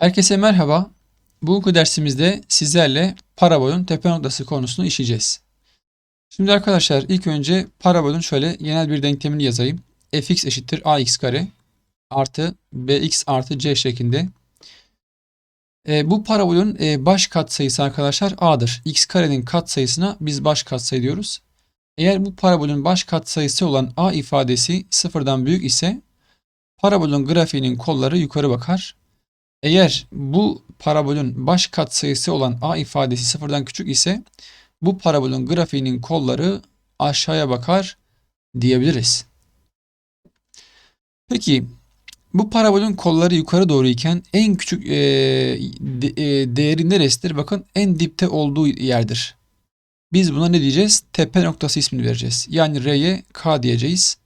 Herkese merhaba. Bugünkü dersimizde sizlerle parabolün tepe noktası konusunu işleyeceğiz. Şimdi arkadaşlar ilk önce parabolün şöyle genel bir denklemini yazayım. fx eşittir ax kare artı bx artı c şeklinde. E, bu parabolün e, baş katsayısı arkadaşlar a'dır. x karenin katsayısına biz baş katsayı diyoruz. Eğer bu parabolün baş katsayısı olan a ifadesi sıfırdan büyük ise parabolün grafiğinin kolları yukarı bakar. Eğer bu parabolün baş katsayısı olan a ifadesi sıfırdan küçük ise bu parabolün grafiğinin kolları aşağıya bakar diyebiliriz. Peki bu parabolün kolları yukarı doğru iken en küçük e, de, e, değeri neresidir? Bakın en dipte olduğu yerdir. Biz buna ne diyeceğiz? Tepe noktası ismini vereceğiz. Yani R'ye K diyeceğiz.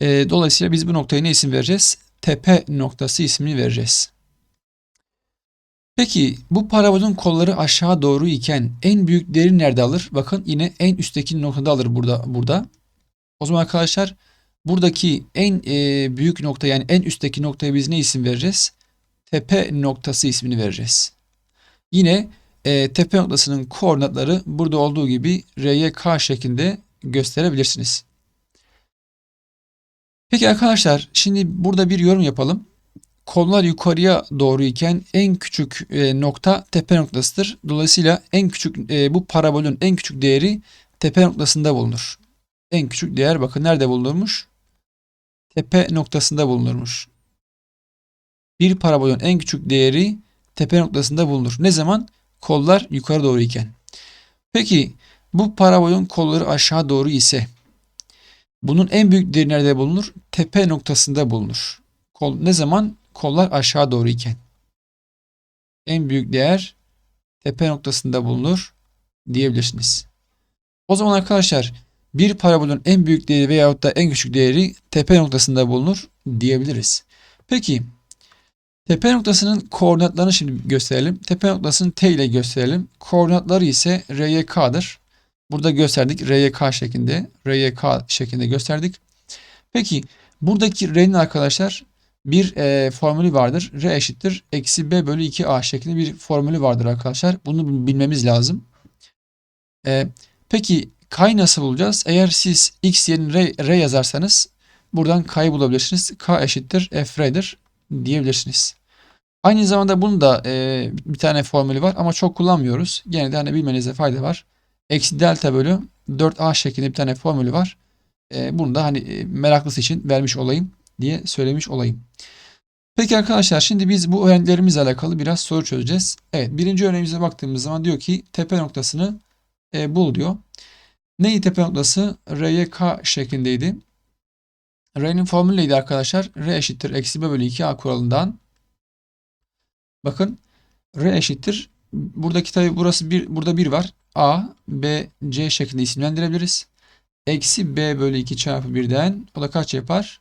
E, dolayısıyla biz bu noktaya ne isim vereceğiz? Tepe noktası ismini vereceğiz. Peki bu parabolün kolları aşağı doğru iken en büyük değeri nerede alır? Bakın yine en üstteki noktada alır burada. burada. O zaman arkadaşlar buradaki en e, büyük nokta yani en üstteki noktaya biz ne isim vereceğiz? Tepe noktası ismini vereceğiz. Yine e, tepe noktasının koordinatları burada olduğu gibi R'ye K şeklinde gösterebilirsiniz. Peki arkadaşlar şimdi burada bir yorum yapalım. Kollar yukarıya doğru iken en küçük e, nokta tepe noktasıdır. Dolayısıyla en küçük e, bu parabolün en küçük değeri tepe noktasında bulunur. En küçük değer bakın nerede bulunurmuş? Tepe noktasında bulunurmuş. Bir parabolün en küçük değeri tepe noktasında bulunur. Ne zaman? Kollar yukarı doğru iken. Peki bu parabolün kolları aşağı doğru ise bunun en büyük değeri nerede bulunur? Tepe noktasında bulunur. Kol ne zaman? Kollar aşağı doğru iken. En büyük değer tepe noktasında bulunur diyebilirsiniz. O zaman arkadaşlar bir parabolün en büyük değeri veyahut da en küçük değeri tepe noktasında bulunur diyebiliriz. Peki tepe noktasının koordinatlarını şimdi gösterelim. Tepe noktasını t ile gösterelim. Koordinatları ise r'ye k'dır. Burada gösterdik. R'ye K şeklinde. R'ye K şeklinde gösterdik. Peki buradaki R'nin arkadaşlar bir e, formülü vardır. R eşittir. Eksi B bölü 2A şeklinde bir formülü vardır arkadaşlar. Bunu bilmemiz lazım. E, peki K'yı nasıl bulacağız? Eğer siz X yerine R, R yazarsanız buradan K'yı bulabilirsiniz. K eşittir F R'dir diyebilirsiniz. Aynı zamanda bunun da e, bir tane formülü var ama çok kullanmıyoruz. Gene de hani bilmenize fayda var. Eksi delta bölü 4a şeklinde bir tane formülü var. E, bunu da hani e, meraklısı için vermiş olayım diye söylemiş olayım. Peki arkadaşlar şimdi biz bu öğrenilerimizle alakalı biraz soru çözeceğiz. Evet birinci örneğimize baktığımız zaman diyor ki tepe noktasını e, bul diyor. Neyi tepe noktası? R'ye K şeklindeydi. R'nin formülü neydi arkadaşlar? R eşittir eksi B bölü 2A kuralından. Bakın R eşittir. Buradaki tabi burası bir, burada 1 var. A, B, C şeklinde isimlendirebiliriz. Eksi B bölü 2 çarpı 1'den o da kaç yapar?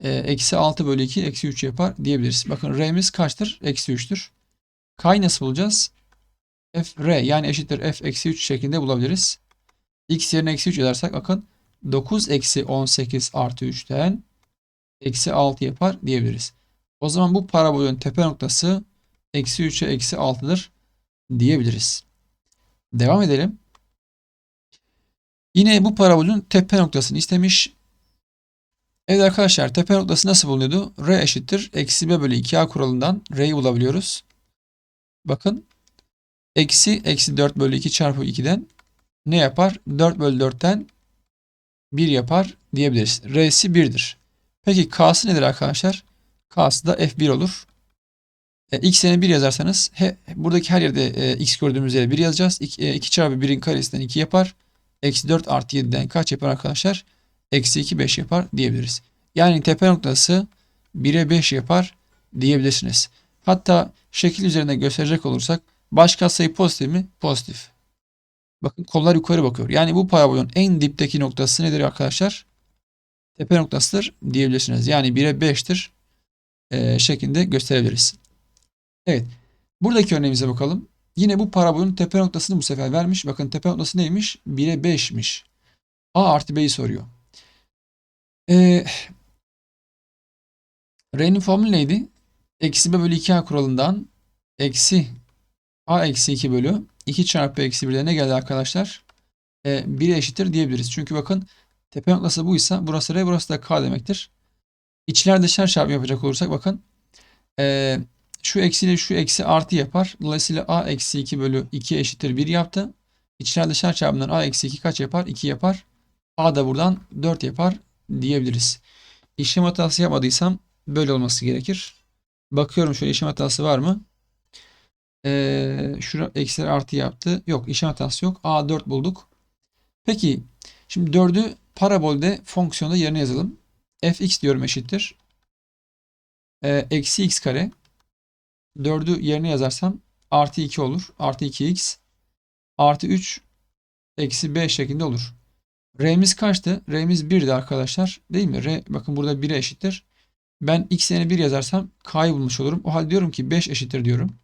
E, eksi 6 bölü 2 eksi 3 yapar diyebiliriz. Bakın R'miz kaçtır? Eksi 3'tür. K'yı nasıl bulacağız? F, R yani eşittir F eksi 3 şeklinde bulabiliriz. X yerine eksi 3 yazarsak bakın 9 eksi 18 artı 3'ten eksi 6 yapar diyebiliriz. O zaman bu parabolün tepe noktası eksi 3'e eksi 6'dır diyebiliriz. Devam edelim. Yine bu parabolün tepe noktasını istemiş. Evet arkadaşlar tepe noktası nasıl bulunuyordu? R eşittir. Eksi B bölü 2A kuralından R'yi bulabiliyoruz. Bakın. Eksi eksi 4 bölü 2 çarpı 2'den ne yapar? 4 bölü 4'ten 1 yapar diyebiliriz. R'si 1'dir. Peki K'sı nedir arkadaşlar? K'sı da F1 olur. E, x yerine 1 yazarsanız he, buradaki her yerde e, x gördüğümüz yere 1 yazacağız. 2, e, 2 çarpı 1'in karesinden 2 yapar. Eksi 4 artı 7'den kaç yapar arkadaşlar? Eksi 2 5 yapar diyebiliriz. Yani tepe noktası 1'e 5 yapar diyebilirsiniz. Hatta şekil üzerinde gösterecek olursak baş katsayı pozitif mi? Pozitif. Bakın kollar yukarı bakıyor. Yani bu parabolün en dipteki noktası nedir arkadaşlar? Tepe noktasıdır diyebilirsiniz. Yani 1'e 5'tir e, şeklinde gösterebiliriz. Evet. Buradaki örneğimize bakalım. Yine bu parabolün tepe noktasını bu sefer vermiş. Bakın tepe noktası neymiş? 1'e 5'miş. A artı B'yi soruyor. Ee, R'nin formülü neydi? Eksi b bölü 2a kuralından eksi a eksi 2 bölü 2 çarpı eksi 1'de ne geldi arkadaşlar? E, 1'e eşittir diyebiliriz. Çünkü bakın tepe noktası buysa burası r burası da k demektir. İçler dışlar çarpımı yapacak olursak bakın e, şu eksi ile şu eksi artı yapar. Dolayısıyla a eksi 2 bölü 2 eşittir 1 yaptı. İçler dışlar çarpımından a eksi 2 kaç yapar? 2 yapar. a da buradan 4 yapar diyebiliriz. İşlem hatası yapmadıysam böyle olması gerekir. Bakıyorum şöyle işlem hatası var mı? Ee, şura eksiler artı yaptı. Yok işlem hatası yok. A 4 bulduk. Peki şimdi 4'ü parabolde fonksiyonda yerine yazalım. fx diyorum eşittir. Ee, eksi x kare. 4'ü yerine yazarsam artı 2 olur. Artı 2x. Artı 3 eksi 5 şeklinde olur. R'miz kaçtı? R'miz 1'di arkadaşlar. Değil mi? R bakın burada 1'e eşittir. Ben x yerine 1 yazarsam k'yı bulmuş olurum. O halde diyorum ki 5 eşittir diyorum.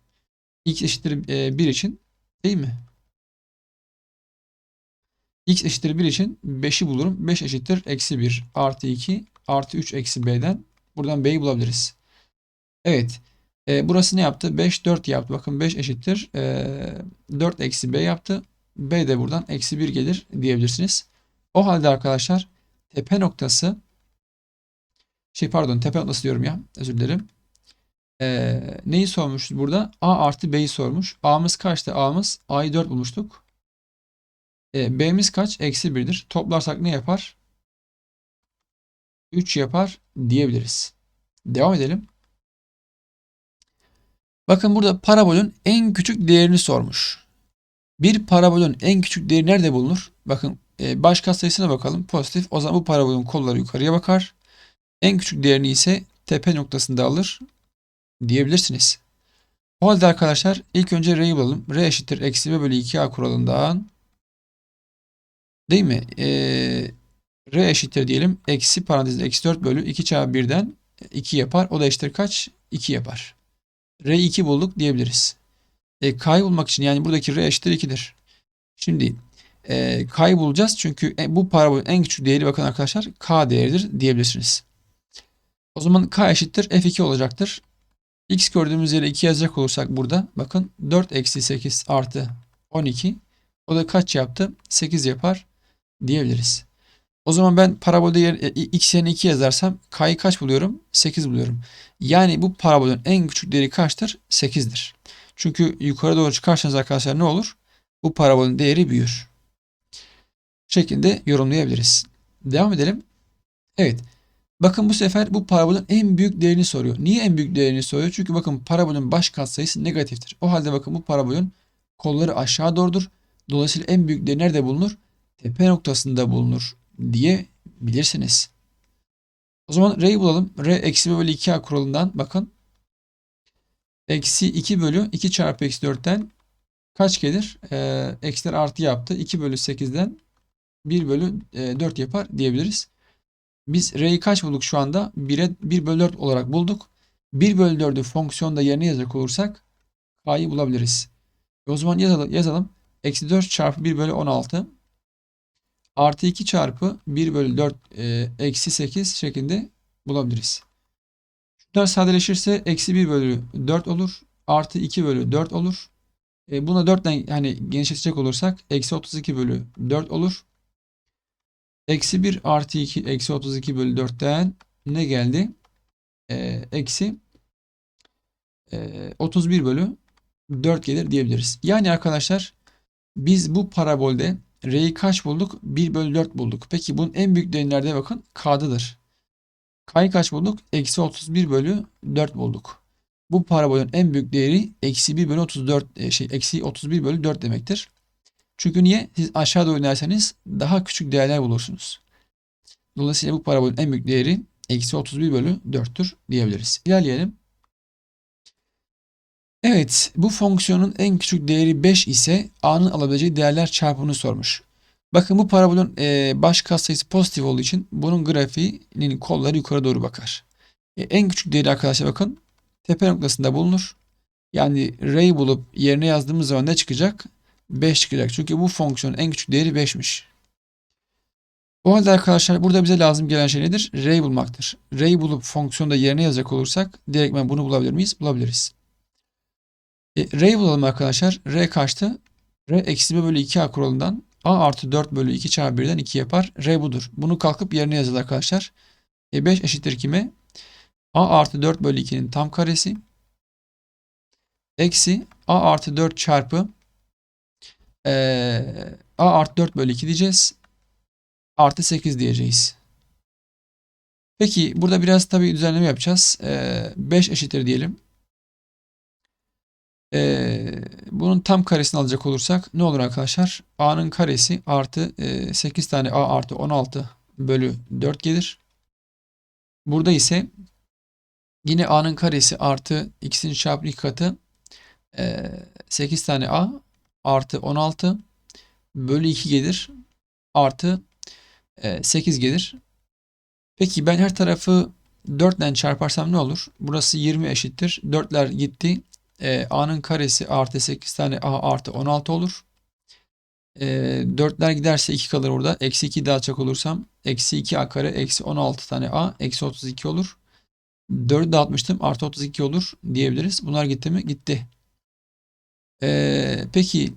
x eşittir 1 için değil mi? x eşittir 1 için 5'i bulurum. 5 eşittir eksi 1 artı 2 artı 3 eksi b'den. Buradan b'yi bulabiliriz. Evet. E, burası ne yaptı? 5 4 yaptı. Bakın 5 eşittir. E, 4 eksi b yaptı. b de buradan eksi 1 gelir diyebilirsiniz. O halde arkadaşlar tepe noktası şey pardon tepe noktası diyorum ya özür dilerim. Ee, neyi sormuş burada? A artı B'yi sormuş. A'mız kaçtı? A'mız A'yı 4 bulmuştuk. Ee, B'miz kaç? Eksi 1'dir. Toplarsak ne yapar? 3 yapar diyebiliriz. Devam edelim. Bakın burada parabolün en küçük değerini sormuş. Bir parabolün en küçük değeri nerede bulunur? Bakın e, baş katsayısına bakalım. Pozitif. O zaman bu parabolün kolları yukarıya bakar. En küçük değerini ise tepe noktasında alır diyebilirsiniz. O halde arkadaşlar ilk önce R'yi bulalım. R eşittir eksi b bölü 2a kuralından değil mi? Ee, R eşittir diyelim. Eksi parantezde eksi 4 bölü 2 çarpı 1'den 2 yapar. O da eşittir kaç? 2 yapar. R 2 bulduk diyebiliriz. E, K'yı bulmak için yani buradaki R eşittir 2'dir. Şimdi e, K'yı bulacağız çünkü e, bu parabolün en küçük değeri bakın arkadaşlar K değeridir diyebilirsiniz. O zaman K eşittir F2 olacaktır. X gördüğümüz yere 2 yazacak olursak burada bakın 4 eksi 8 artı 12 o da kaç yaptı? 8 yapar diyebiliriz. O zaman ben parabolde yer, e, x yerine 2 yazarsam k'yı kaç buluyorum? 8 buluyorum. Yani bu parabolün en küçük değeri kaçtır? 8'dir. Çünkü yukarı doğru çıkarsanız arkadaşlar ne olur? Bu parabolün değeri büyür. Bu şekilde yorumlayabiliriz. Devam edelim. Evet. Bakın bu sefer bu parabolün en büyük değerini soruyor. Niye en büyük değerini soruyor? Çünkü bakın parabolün baş katsayısı negatiftir. O halde bakın bu parabolün kolları aşağı doğrudur. Dolayısıyla en büyük değeri nerede bulunur? Tepe noktasında bulunur diye bilirsiniz. O zaman R'yi bulalım. R eksi bölü 2A kuralından bakın. Eksi 2 bölü 2 çarpı eksi 4'ten kaç gelir? Ee, eksiler artı yaptı. 2 bölü 8'den 1 bölü 4 yapar diyebiliriz. Biz R'yi kaç bulduk şu anda? 1'e 1 bölü 4 olarak bulduk. 1 bölü 4'ü fonksiyonda yerine yazacak olursak K'yı bulabiliriz. O zaman yazalım. yazalım. Eksi 4 çarpı 1 bölü 16 artı 2 çarpı 1 bölü 4 e, eksi 8 şeklinde bulabiliriz. Şunlar sadeleşirse eksi 1 bölü 4 olur. Artı 2 bölü 4 olur. E, buna 4'ten hani genişletecek olursak eksi 32 bölü 4 olur. Eksi 1 artı 2 eksi 32 bölü 4'ten ne geldi? Ee, eksi e, 31 bölü 4 gelir diyebiliriz. Yani arkadaşlar biz bu parabolde R'yi kaç bulduk? 1 bölü 4 bulduk. Peki bunun en büyük değeri nerede bakın? K'dadır. K'yı kaç bulduk? Eksi 31 bölü 4 bulduk. Bu parabolün en büyük değeri eksi 1 bölü 34 e, şey eksi 31 bölü 4 demektir. Çünkü niye? Siz aşağıda oynarsanız daha küçük değerler bulursunuz. Dolayısıyla bu parabolün en büyük değeri eksi 31 bölü 4'tür diyebiliriz. İlerleyelim. Evet bu fonksiyonun en küçük değeri 5 ise a'nın alabileceği değerler çarpımını sormuş. Bakın bu parabolün e, baş katsayısı pozitif olduğu için bunun grafiğinin kolları yukarı doğru bakar. E, en küçük değeri arkadaşlar bakın tepe noktasında bulunur. Yani r'yi bulup yerine yazdığımız zaman ne çıkacak? 5 çıkacak. Çünkü bu fonksiyonun en küçük değeri 5'miş. O halde arkadaşlar burada bize lazım gelen şey nedir? R'yi bulmaktır. R'yi bulup fonksiyonu da yerine yazacak olursak direktmen bunu bulabilir miyiz? Bulabiliriz. E, R'yi bulalım arkadaşlar. R kaçtı? R eksi b bölü 2a kuralından a artı 4 bölü 2 çarpı 1'den 2 yapar. R budur. Bunu kalkıp yerine yazalım arkadaşlar. E 5 eşittir kime? a artı 4 bölü 2'nin tam karesi. Eksi a artı 4 çarpı e, a artı 4 bölü 2 diyeceğiz. Artı 8 diyeceğiz. Peki burada biraz tabii düzenleme yapacağız. E, 5 eşittir diyelim. Ee, bunun tam karesini alacak olursak ne olur arkadaşlar? A'nın karesi artı e, 8 tane A artı 16 bölü 4 gelir. Burada ise yine A'nın karesi artı x'in çarpı 2 katı e, 8 tane A artı 16 bölü 2 gelir. Artı e, 8 gelir. Peki ben her tarafı 4 ile çarparsam ne olur? Burası 20 eşittir. 4'ler gitti e, a'nın karesi artı 8 tane a artı 16 olur. E, 4'ler giderse 2 kalır orada. Eksi 2 dağıtacak olursam eksi 2 a kare eksi 16 tane a eksi 32 olur. 4'ü dağıtmıştım artı 32 olur diyebiliriz. Bunlar gitti mi? Gitti. E, peki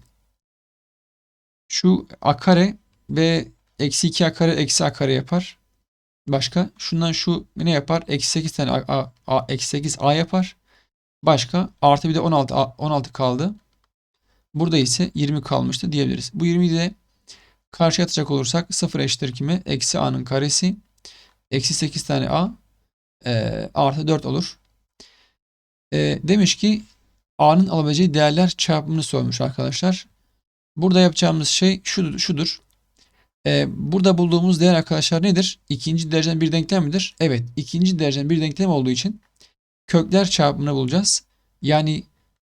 şu a kare ve eksi 2 a kare eksi a kare yapar. Başka şundan şu ne yapar? Eksi 8 tane a, a, a eksi 8 a yapar. Başka artı bir de 16 16 kaldı. Burada ise 20 kalmıştı diyebiliriz. Bu 20'yi de karşıya atacak olursak 0 eşittir kime? Eksi a'nın karesi. Eksi 8 tane a e, artı 4 olur. E, demiş ki a'nın alabileceği değerler çarpımını sormuş arkadaşlar. Burada yapacağımız şey şudur. şudur. E, burada bulduğumuz değer arkadaşlar nedir? İkinci dereceden bir denklem midir? Evet. ikinci dereceden bir denklem olduğu için kökler çarpımını bulacağız. Yani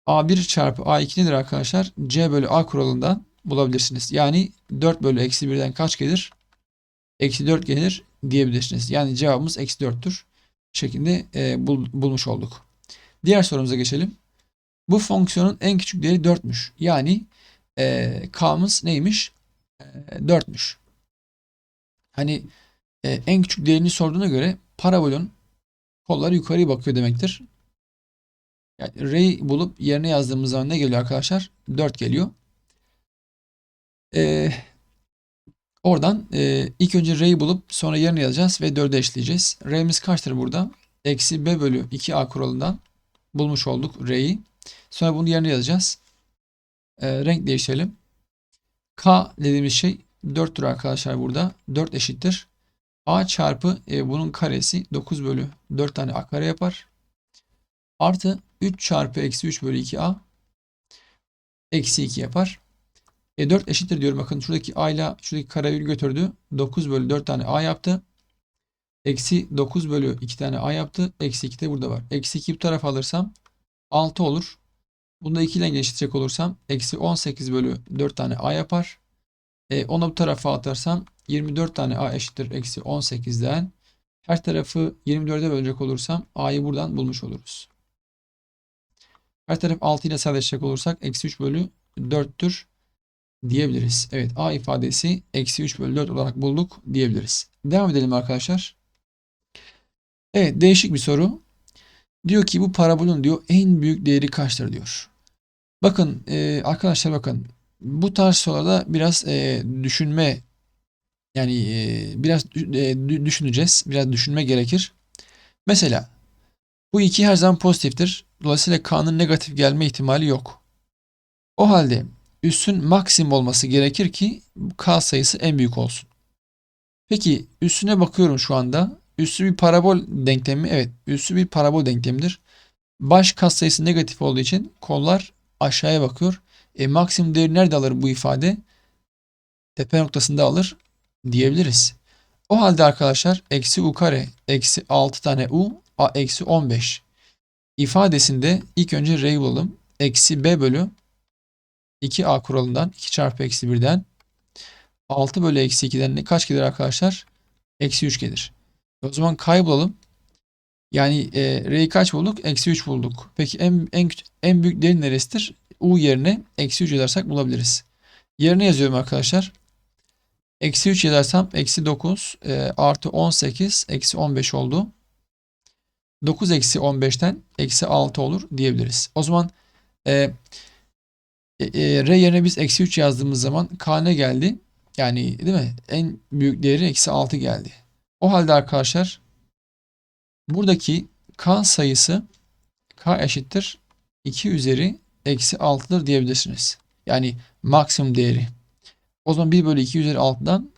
A1 çarpı A2 nedir arkadaşlar? C bölü A kuralından bulabilirsiniz. Yani 4 bölü eksi 1'den kaç gelir? Eksi 4 gelir diyebilirsiniz. Yani cevabımız eksi 4'tür. şeklinde e, bul, bulmuş olduk. Diğer sorumuza geçelim. Bu fonksiyonun en küçük değeri 4'müş. Yani e, K'mız neymiş? E, 4'müş. Hani e, en küçük değerini sorduğuna göre parabolün kolları yukarıya bakıyor demektir. Yani R'yi bulup yerine yazdığımız zaman ne geliyor arkadaşlar? 4 geliyor. Ee, oradan e, ilk önce R'yi bulup sonra yerine yazacağız ve 4'e eşleyeceğiz. R'miz kaçtır burada? Eksi B bölü 2A kuralından bulmuş olduk R'yi. Sonra bunu yerine yazacağız. E, renk değiştirelim. K dediğimiz şey 4'tür arkadaşlar burada. 4 eşittir a çarpı e, bunun karesi 9 bölü 4 tane a kare yapar. Artı 3 çarpı eksi 3 bölü 2a eksi 2 yapar. E 4 eşittir diyorum. Bakın şuradaki a ile şuradaki kareyi götürdü. 9 bölü 4 tane a yaptı. Eksi 9 bölü 2 tane a yaptı. Eksi 2 de burada var. Eksi 2 bu tarafa alırsam 6 olur. Bunu da 2 ile genişletecek olursam eksi 18 bölü 4 tane a yapar. E, onu bu tarafa atarsam 24 tane a eşittir eksi 18'den her tarafı 24'e bölecek olursam a'yı buradan bulmuş oluruz. Her taraf 6 ile sadeleşecek olursak eksi 3 bölü 4'tür diyebiliriz. Evet a ifadesi eksi 3 bölü 4 olarak bulduk diyebiliriz. Devam edelim arkadaşlar. Evet değişik bir soru. Diyor ki bu parabolün diyor en büyük değeri kaçtır diyor. Bakın e, arkadaşlar bakın bu tarz sorularda biraz e, düşünme yani e, biraz e, düşüneceğiz. Biraz düşünme gerekir. Mesela bu iki her zaman pozitiftir. Dolayısıyla K'nın negatif gelme ihtimali yok. O halde üssün maksimum olması gerekir ki K sayısı en büyük olsun. Peki üssüne bakıyorum şu anda. Üssü bir parabol denklemi. Evet üssü bir parabol denklemidir. Baş katsayısı negatif olduğu için kollar aşağıya bakıyor. E, maksimum değeri nerede alır bu ifade? Tepe noktasında alır diyebiliriz. O halde arkadaşlar eksi u kare eksi 6 tane u a eksi 15 ifadesinde ilk önce r'yi bulalım. Eksi b bölü 2a kuralından 2 çarpı eksi 1'den 6 bölü eksi 2'den ne kaç gelir arkadaşlar? Eksi 3 gelir. O zaman k'yı bulalım. Yani e, r'yi kaç bulduk? Eksi 3 bulduk. Peki en, en, en büyük değer neresidir? u yerine eksi 3 edersek bulabiliriz. Yerine yazıyorum arkadaşlar. Eksi 3 yazarsam eksi 9 e, artı 18 eksi 15 oldu. 9 eksi 15'ten eksi 6 olur diyebiliriz. O zaman e, e, e, R yerine biz eksi 3 yazdığımız zaman K ne geldi? Yani değil mi? En büyük değeri eksi 6 geldi. O halde arkadaşlar buradaki K sayısı K eşittir 2 üzeri eksi 6'dır diyebilirsiniz. Yani maksimum değeri. O zaman 1 bölü 2 üzeri 6'dan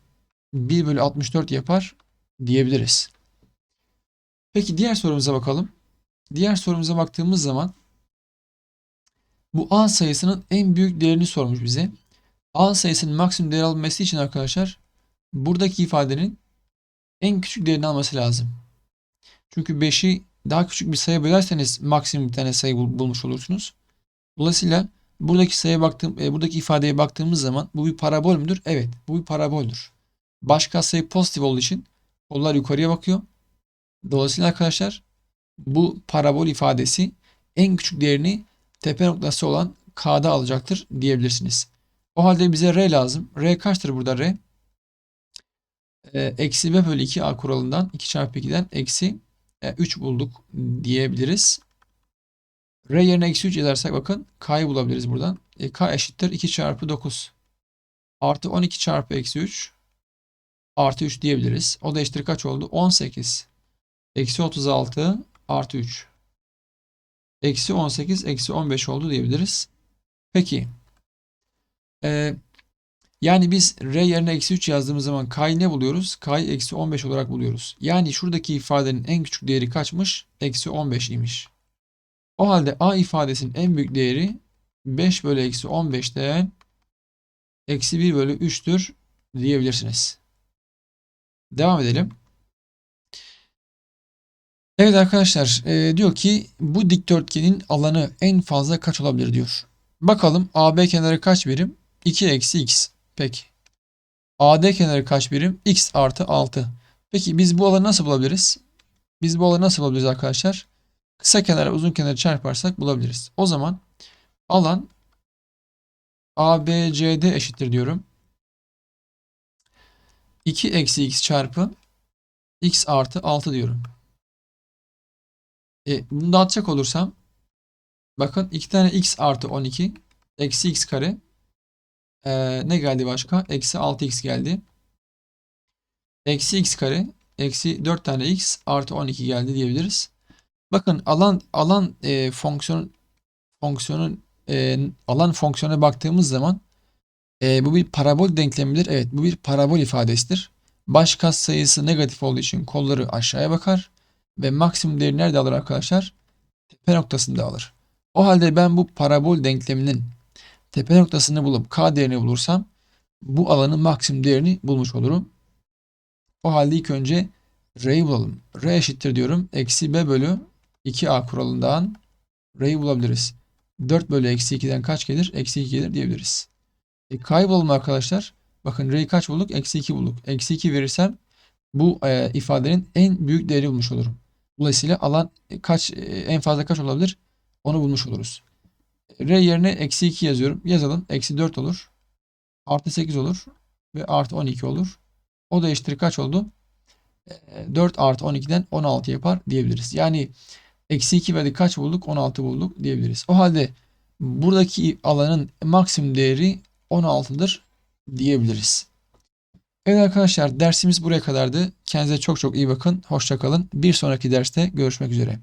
1 bölü 64 yapar diyebiliriz. Peki diğer sorumuza bakalım. Diğer sorumuza baktığımız zaman bu A sayısının en büyük değerini sormuş bize. A sayısının maksimum değer alınması için arkadaşlar buradaki ifadenin en küçük değerini alması lazım. Çünkü 5'i daha küçük bir sayı bölerseniz maksimum bir tane sayı bul- bulmuş olursunuz. Dolayısıyla buradaki sayıya baktığım, e, buradaki ifadeye baktığımız zaman bu bir parabol müdür? Evet, bu bir paraboldür. Başka sayı pozitif olduğu için kollar yukarıya bakıyor. Dolayısıyla arkadaşlar bu parabol ifadesi en küçük değerini tepe noktası olan K'da alacaktır diyebilirsiniz. O halde bize R lazım. R kaçtır burada R? E, eksi B bölü 2A kuralından 2 çarpı 2'den eksi e, 3 bulduk diyebiliriz. R yerine eksi 3 yazarsak bakın K'yı bulabiliriz buradan. E, K eşittir 2 çarpı 9 artı 12 çarpı eksi 3 artı 3 diyebiliriz. O da eşittir kaç oldu? 18 eksi 36 artı 3 eksi 18 eksi 15 oldu diyebiliriz. Peki e, yani biz R yerine eksi 3 yazdığımız zaman K'yı ne buluyoruz? K'yı eksi 15 olarak buluyoruz. Yani şuradaki ifadenin en küçük değeri kaçmış? Eksi 15 imiş. O halde A ifadesinin en büyük değeri 5 bölü eksi 15'ten eksi 1 bölü 3'tür diyebilirsiniz. Devam edelim. Evet arkadaşlar e, diyor ki bu dikdörtgenin alanı en fazla kaç olabilir diyor. Bakalım AB kenarı kaç birim? 2 eksi x. Peki. AD kenarı kaç birim? x artı 6. Peki biz bu alanı nasıl bulabiliriz? Biz bu alanı nasıl bulabiliriz arkadaşlar? Kısa kenara uzun kenarı çarparsak bulabiliriz. O zaman alan ABCD eşittir diyorum. 2 eksi x çarpı x artı 6 diyorum. E, bunu dağıtacak olursam bakın 2 tane x artı 12 eksi x kare e, ne geldi başka? Eksi 6x geldi. Eksi x kare eksi 4 tane x artı 12 geldi diyebiliriz. Bakın alan alan e, fonksiyon fonksiyonun e, alan fonksiyona baktığımız zaman e, bu bir parabol denklemidir. Evet bu bir parabol ifadesidir. Baş kas sayısı negatif olduğu için kolları aşağıya bakar ve maksimum değeri nerede alır arkadaşlar? Tepe noktasında alır. O halde ben bu parabol denkleminin tepe noktasını bulup k değerini bulursam bu alanın maksimum değerini bulmuş olurum. O halde ilk önce R'yi bulalım. R eşittir diyorum. Eksi B bölü 2A kuralından R'yi bulabiliriz. 4 bölü eksi 2'den kaç gelir? Eksi 2 gelir diyebiliriz. E, K'yı arkadaşlar. Bakın R'yi kaç bulduk? Eksi 2 bulduk. Eksi 2 verirsem bu e, ifadenin en büyük değeri bulmuş olurum. Dolayısıyla alan e, kaç e, en fazla kaç olabilir? Onu bulmuş oluruz. R yerine eksi 2 yazıyorum. Yazalım. Eksi 4 olur. Artı 8 olur. Ve artı 12 olur. O da kaç oldu? E, 4 artı 12'den 16 yapar diyebiliriz. Yani eksi 2 verdik kaç bulduk? 16 bulduk diyebiliriz. O halde buradaki alanın maksimum değeri 16'dır diyebiliriz. Evet arkadaşlar dersimiz buraya kadardı. Kendinize çok çok iyi bakın. Hoşça kalın. Bir sonraki derste görüşmek üzere.